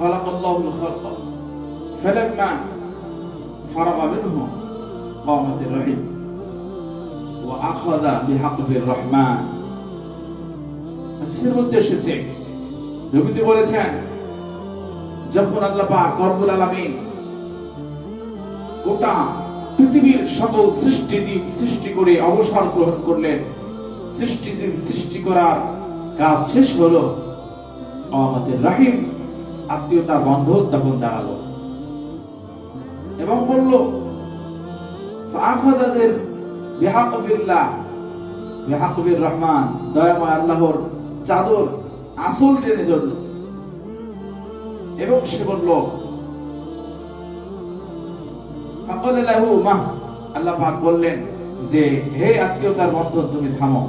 خلق الله الخلق فلما فرغ منه قامت الرحم وأخذ بحقب الرحمن হাদিসের মধ্যে এসেছে নবীজি বলেছেন যখন আল্লাহ পাক রব্বুল আলামিন গোটা পৃথিবীর সকল সৃষ্টিজীব সৃষ্টি করে অবসর গ্রহণ করলেন সৃষ্টিজীব সৃষ্টি করার কাজ শেষ হলো আমাদের রাহিম আত্মীয়তার বন্ধন তখন দাঁড়ালো এবং বলল ফাখাদাদের বিহাকফিল্লাহ বিহাকবির রহমান দয়াময় আল্লাহর চাদর আসল টেনে ধরল এবং সে বলল ফাকাল লাহু মাহ আল্লাহ পাক বললেন যে হে আত্মীয়তার বন্ধন তুমি থামো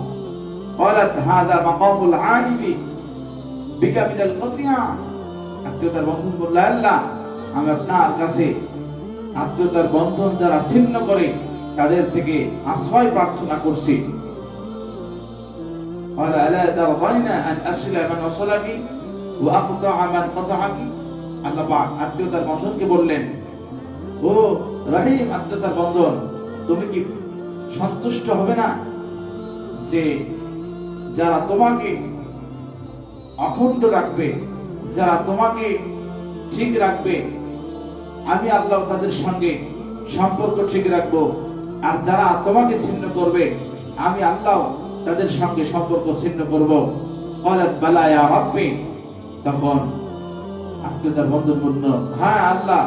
قالت هذا مقام العاجب بك من القطيع আত্মীয়তার বন্ধন বলল আল্লাহ আমি আপনার কাছে আত্মীয়তার বন্ধন যারা ছিন্ন করে তাদের থেকে আশ্রয় প্রার্থনা করছি قال ألا ترضين أن أصل من وصلني وأقطع من قطعك আল্লাহ পাক আত্মীয়তার বন্ধনকে বললেন ও রহিম আত্মীয়তার বন্ধন তুমি কি সন্তুষ্ট হবে না যে যারা তোমাকে অখণ্ড রাখবে যারা তোমাকে ঠিক রাখবে, আমি আল্লাহ তাদের সঙ্গে সম্পর্ক ঠিক রাখব। আর যারা তোমাকে ছিন্ন করবে, আমি আল্লাহ তাদের সঙ্গে সম্পর্ক ছিন্ন করব। তখন আত্মীয়তার বন্ধন বলল হ্যাঁ আল্লাহ,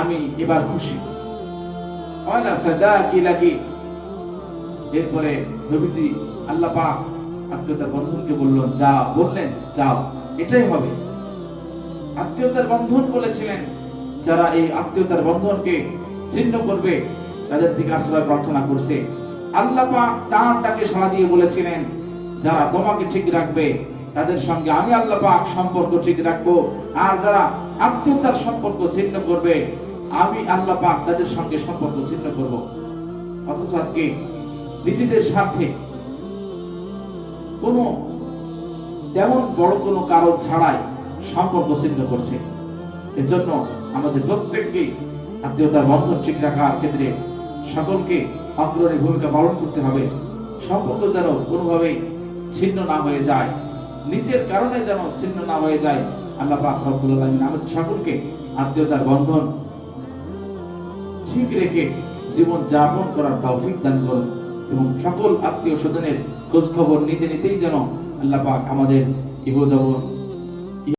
আমি এবার খুশি। এরপরে নবীজি আল্লাহ আত্মীয়তার বন্ধনকে বলল, যা বললেন, যাও। এটাই হবে। আত্মীয়তার বন্ধন বলেছিলেন। যারা এই আত্মীয়তার বন্ধনকে ছিন্ন করবে, তাদের থেকে আশ্রয় প্রার্থনা করছে। আল্লাহ তার ডাকে সাড়া দিয়ে বলেছিলেন, যারা তোমাকে ঠিক রাখবে, তাদের সঙ্গে আমি আল্লাহ সম্পর্ক ঠিক রাখব। আর যারা আত্মীয়তার সম্পর্ক ছিন্ন করবে, আমি আল্লাহ তাদের সঙ্গে সম্পর্ক ছিন্ন করব। অথচ আজকে নিজেদের স্বার্থে কোনো তেমন বড় কোনো কারণ ছাড়াই সম্পর্ক ছিন্ন করছে। এর জন্য আমাদের প্রত্যেককে আত্মীয়তার বন্ধন ঠিক রাখার ক্ষেত্রে সকলকে অগ্রণী ভূমিকা পালন করতে হবে। সম্পর্ক যেন কোনোভাবেই ছিন্ন না হয়ে যায়। নিজের কারণে যেন ছিন্ন না হয়ে যায়। আল্লাহ পাক রব্বুল আলামিন আমাদের সকলকে আত্মীয়তার বন্ধন ঠিক রেখে জীবন যাপন করার তৌফিক দান করুন এবং সকল আত্মীয় স্বজনের খোঁজ খবর নিতে নিতেই যেন আল্লাহ পাক আমাদের ইহজীবন